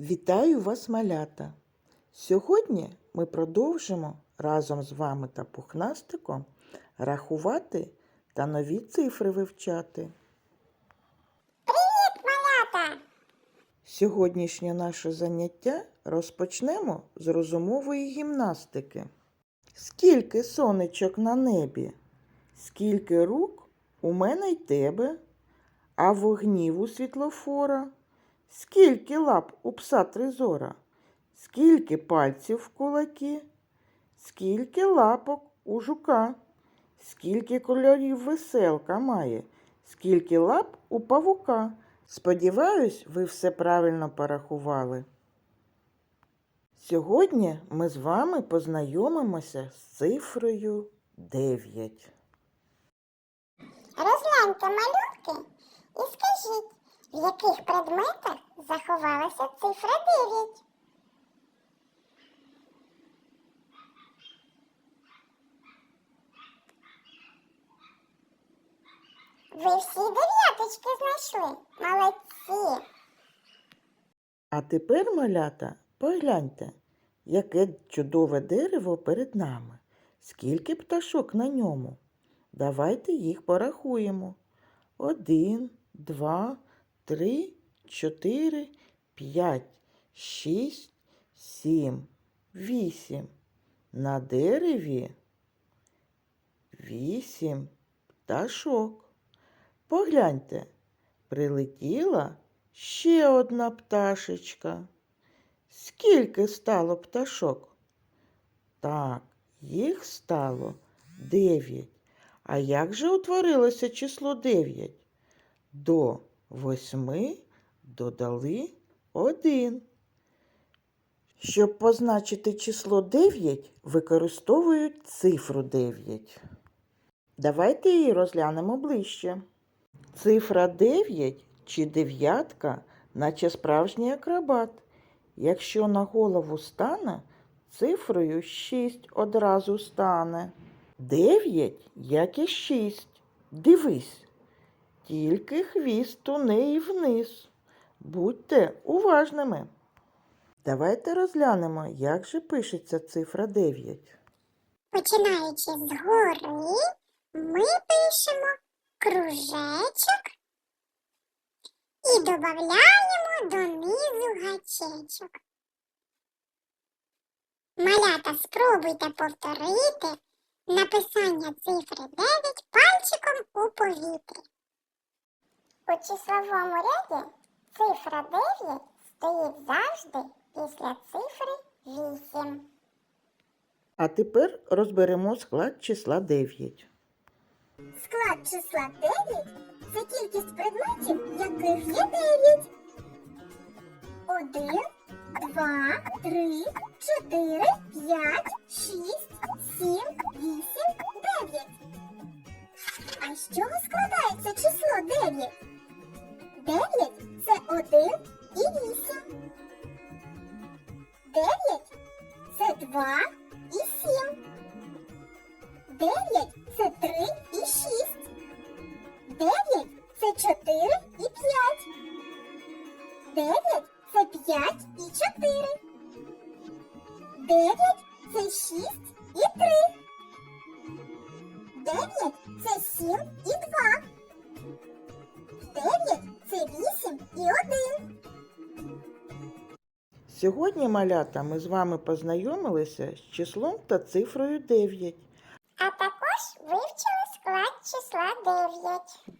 Вітаю вас, малята! Сьогодні ми продовжимо разом з вами та пухнастиком рахувати та нові цифри вивчати. Привіт, малята! Сьогоднішнє наше заняття розпочнемо з розумової гімнастики. Скільки сонечок на небі? Скільки рук у мене й тебе, а вогнів у світлофора? Скільки лап у пса тризора? Скільки пальців в кулаки? Скільки лапок у жука? Скільки кольорів веселка має? Скільки лап у павука? Сподіваюсь, ви все правильно порахували. Сьогодні ми з вами познайомимося з цифрою 9. Розгляньте малюнки і скажіть, в яких предметах заховалася цифра 9? Ви всі дев'яточки знайшли. Молодці. А тепер, малята, погляньте, яке чудове дерево перед нами. Скільки пташок на ньому? Давайте їх порахуємо. Один, два, три, чотири, п'ять, шість, сім, вісім. На дереві вісім пташок. Погляньте, прилетіла ще одна пташечка. Скільки стало пташок? Так, їх стало дев'ять. А як же утворилося число дев'ять? До восьми додали один. Щоб позначити число 9, використовують цифру 9. Давайте її розглянемо ближче. Цифра 9 чи дев'ятка, наче справжній акробат. Якщо на голову стане, цифрою 6 одразу стане. 9, як і 6. Дивись, тільки хвіст у неї вниз. Будьте уважними. Давайте розглянемо, як же пишеться цифра 9. Починаючи згори, ми пишемо кружечок і додаємо донизу гачечок. Малята, спробуйте повторити написання цифри 9 пальчиком у повітрі. У числовому ряді цифра 9 стоїть завжди після цифри 8. А тепер розберемо склад числа 9. Склад числа 9 – це кількість предметів, яких є 9. 1, 2, 3, 4, 5, 6, 7, 8, 9. А з чого складається число 9? 9 – це 1 і 8. 9 – це 2 і 7. 9 – це 3 і 6. 9 – це 4 і 5. 9 – це 5 і 4. 9 – це 6 і 3. 9 – це 7 і 2. 9 – це 8 і 1. Сьогодні, малята, ми з вами познайомилися з числом та цифрою 9. А також вивчили склад числа 9.